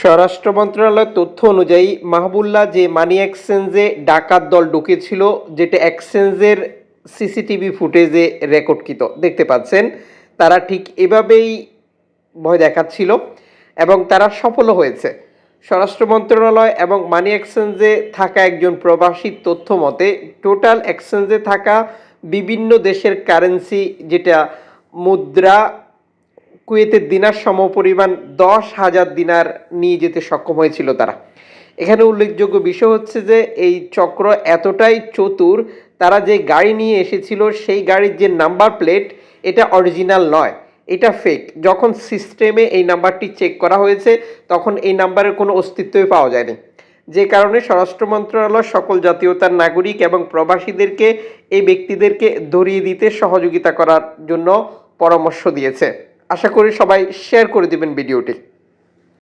স্বরাষ্ট্র মন্ত্রণালয়ের তথ্য অনুযায়ী মাহবুল্লাহ যে মানি এক্সচেঞ্জে ডাকাত দল ঢুকেছিল, যেটা এক্সচেঞ্জের সিসিটিভি ফুটেজে রেকর্ডকৃত, দেখতে পাচ্ছেন, তারা ঠিক এভাবেই ভয় দেখাচ্ছিল এবং তারা সফলও হয়েছে। স্বরাষ্ট্র মন্ত্রণালয় এবং মানি এক্সচেঞ্জে থাকা একজন প্রবাসীর তথ্য মতে টোটাল এক্সচেঞ্জে থাকা বিভিন্ন দেশের কারেন্সি যেটা মুদ্রা কুয়েতের দিনার সমপরিমাণ দশ হাজার দিনার নিয়ে যেতে সক্ষম হয়েছিল তারা। এখানে উল্লেখযোগ্য বিষয় হচ্ছে যে, এই চক্র এতটাই চতুর, তারা যে গাড়ি নিয়ে এসেছিল, সেই গাড়ির যে নাম্বার প্লেট, এটা অরিজিনাল নয়, এটা ফেক যখন সিস্টেমে এই নাম্বারটি চেক করা হয়েছে, তখন এই নাম্বারের কোনো অস্তিত্বই পাওয়া যায়নি। যে কারণে স্বরাষ্ট্র মন্ত্রণালয় সকল জাতীয়তার নাগরিক এবং প্রবাসীদেরকে, এই ব্যক্তিদেরকে ধরিয়ে দিতে সহযোগিতা করার জন্য পরামর্শ দিয়েছে। আশা করি সবাই শেয়ার করে দিবেন ভিডিওটি